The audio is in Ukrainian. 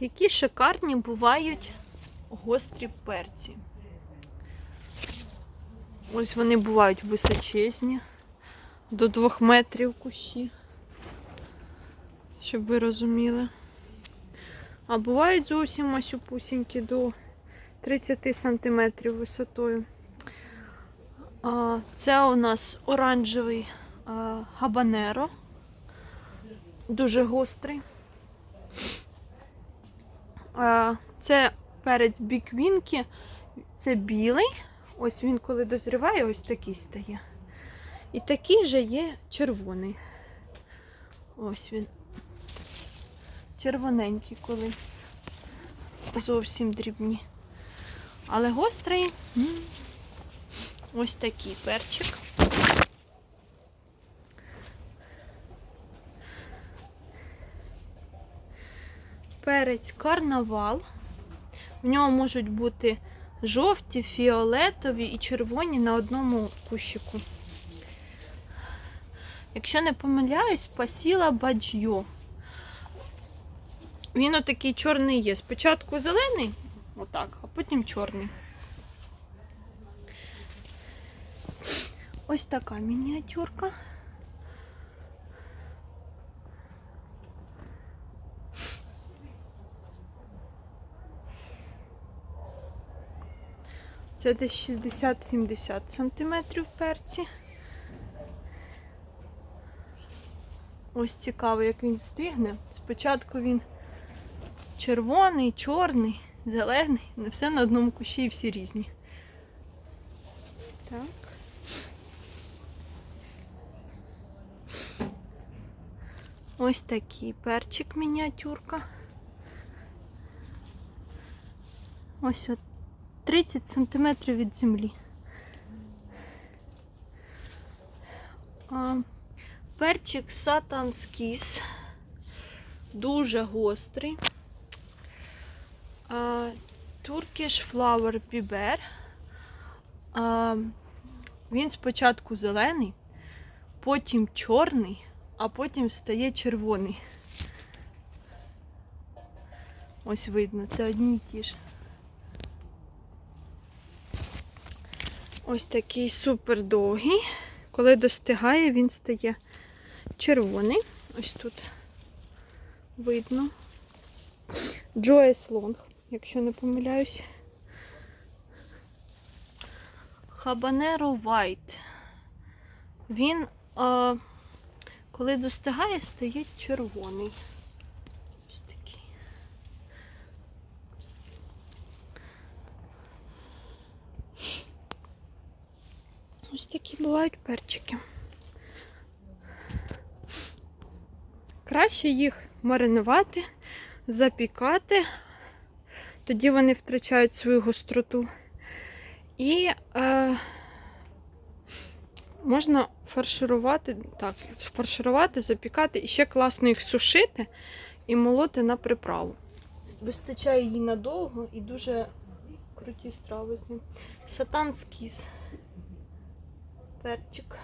Які шикарні бувають гострі перці. Ось вони бувають височезні, до двох метрів кущі, щоб ви розуміли. А бувають зовсім масюпусінькі до 30 сантиметрів висотою. Це у нас оранжевий габанеро, дуже гострий. Це перець біквінки, це білий. Ось він, коли дозріває, ось такий стає. І такий же є червоний. Ось він. Червоненький, коли зовсім дрібні. Але гострий. Ось такий перчик. Перець карнавал. В ньому можуть бути жовті, фіолетові і червоні на одному кущику. Якщо не помиляюсь, пасіла баджйо. Він отакий чорний є. Спочатку зелений, отак, а потім чорний. Ось така мініатюрка. Це десь 60-70 сантиметрів перці. Ось цікаво, як він стигне. Спочатку він червоний, чорний, зелений. Все на одному кущі і всі різні. Так. Ось такий перчик мініатюрка. Ось от 30 сантиметрів від землі. Перчик сатанскіс. Дуже гострий. Turkish Flower Biber. Він спочатку зелений, потім чорний, а потім стає червоний. Ось видно, це одні й ті ж. Ось такий супер довгий. Коли достигає, він стає червоний. Ось тут видно. Joyous Long, якщо не помиляюсь. Habanero White. Він, е, коли достигає, стає червоний. Ось такий. Ось такі бувають перчики. Краще їх маринувати, запікати, тоді вони втрачають свою гостроту. І е, можна фарширувати, так, фарширувати, запікати і ще класно їх сушити і молоти на приправу. Вистачає її надовго і дуже круті страви з ним. Сатан скіс. Перчик.